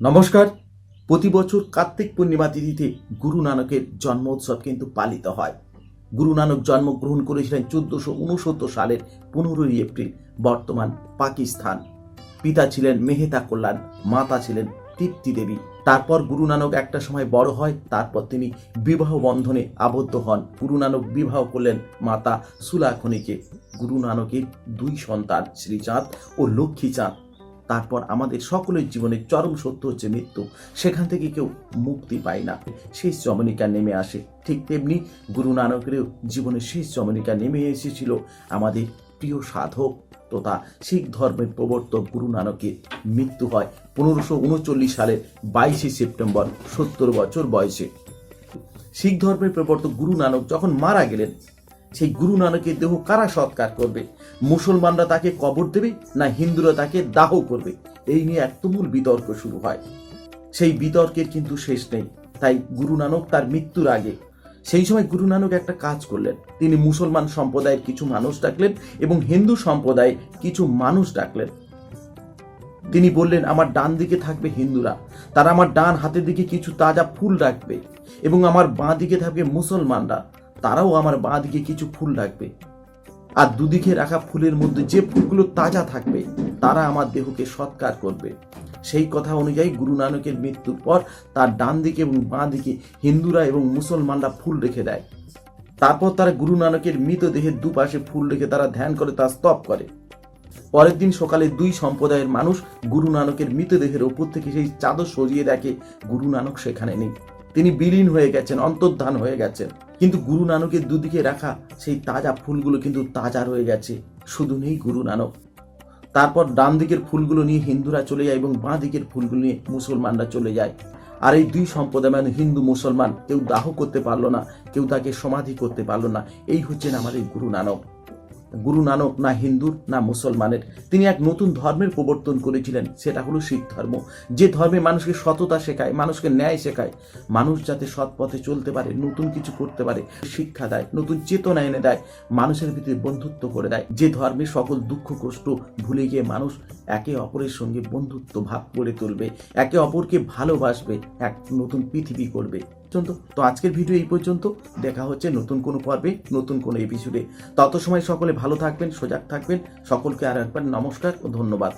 নমস্কার। প্রতি বছর কার্তিক পূর্ণিমা তিথিতে গুরু নানকের জন্ম উৎসব কিন্তু পালিত হয়। গুরু নানক জন্মগ্রহণ করেছিলেন চোদ্দশো উনসত্তর সালের পনেরোই এপ্রিল, বর্তমান পাকিস্তান। পিতা ছিলেন মেহেতা কল্যাণ, মাতা ছিলেন তৃপ্তি দেবী। তারপর গুরু নানক একটা সময় বড় হয়, তারপর তিনি বিবাহ বন্ধনে আবদ্ধ হন। গুরু নানক বিবাহ করলেন মাতা সুলাখনিকে। গুরু নানকের দুই সন্তান, শ্রীচাঁদ ও লক্ষ্মী চাঁদ তারপর আমাদের সকলের জীবনের চরম সত্য হচ্ছে মৃত্যু। সেখান থেকে কেউ মুক্তি পায় না। শেষ জমনিকা নেমে আসে। ঠিক তেমনি গুরু নানকেরও জীবনের শেষ জমনিকা নেমে এসেছিল আমাদের প্রিয় সাধক তথা শিখ ধর্মের প্রবর্তক গুরু নানকের মৃত্যু হয় পনেরোশো উনচল্লিশ সালের বাইশে সেপ্টেম্বর, সত্তর বছর বয়সে। শিখ ধর্মের প্রবর্তক গুরু নানক যখন মারা গেলেন সেই গুরু নানকের দেহ কারা সৎকার করবে? মুসলমানরা তাকে কবর দেবে না হিন্দুরা তাকে দাহ করবে? এই নিয়ে এক তুমুল বিতর্ক শুরু হয়। সেই বিতর্কের কিন্তু শেষ নেই। তাই গুরু নানক তার মৃত্যুর আগে, সেই সময় গুরু নানক একটা কাজ করলেন। তিনি মুসলমান সম্প্রদায়ের কিছু মানুষ ডাকলেন এবং হিন্দু সম্প্রদায়ের কিছু মানুষ ডাকলেন। তিনি বললেন, আমার ডান দিকে থাকবে হিন্দুরা। তারা আমার ডান হাতের দিকে কিছু তাজা ফুল রাখবে এবং আমার বাঁ দিকে থাকবে মুসলমানরা। তারাও আমার বাঁ দিকে কিছু ফুল রাখবে। আর দুদিকে রাখা ফুলের মধ্যে যে ফুলগুলো তাজা থাকবে, তারা আমার দেহকে সৎকার করবে। সেই কথা অনুযায়ী গুরু নানকের মৃত্যুর পর তার ডান দিকে এবং বাঁ দিকে হিন্দুরা এবং মুসলমানরা ফুল রেখে দেয়। তারপর তারা গুরু নানকের মৃতদেহের দুপাশে ফুল রেখে তারা ধ্যান করে, তা স্তব করে। পরের দিন সকালে দুই সম্প্রদায়ের মানুষ গুরু নানকের মৃতদেহের ওপর থেকে সেই চাদর সরিয়ে দেখে গুরু নানক সেখানে নেই। তিনি বিলীন হয়ে গেছেন, অন্তর্ধান হয়ে গেছেন। কিন্তু গুরু নানকের দুদিকে রাখা সেই তাজা ফুলগুলো কিন্তু তাজা রয়ে গেছে। শুধু নেই গুরু নানক। তারপর ডান দিকের ফুলগুলো নিয়ে হিন্দুরা চলে যায় এবং বাঁ দিকের ফুলগুলো নিয়ে মুসলমানরা চলে যায়। আর এই দুই সম্প্রদায় মানে হিন্দু, মুসলমান, কেউ দাহ করতে পারল না, কেউ তাকে সমাধি করতে পারল না। এই হচ্ছেন আমাদের গুরু নানক। গুরু নানক না হিন্দুর না মুসলমানের। তিনি এক নতুন ধর্মের প্রবর্তন করেছিলেন, সেটা হলো শিখ ধর্ম। যে ধর্মে মানুষকে সততা শেখায়, মানুষকে ন্যায় শেখায়, মানুষ যাতে সৎ পথে চলতে পারে, নতুন কিছু করতে পারে, শিক্ষা দেয়, নতুন চেতনা এনে দেয়, মানুষের ভিতরে বন্ধুত্ব করে দেয়। যে ধর্মে সকল দুঃখ, কষ্ট ভুলে গিয়ে মানুষ একে অপরের সঙ্গে বন্ধুত্ব ভাব করে তুলবে, একে অপরকে ভালোবাসবে, এক নতুন পৃথিবী করবে। পর্যন্ত তো আজকের ভিডিও এই পর্যন্ত। দেখা হচ্ছে নতুন কোনো পর্বে, নতুন কোনো এপিসোডে তত সময় সকলে ভালো থাকবেন, সজাগ থাকবেন। সকলকে আর একবার নমস্কার ও ধন্যবাদ।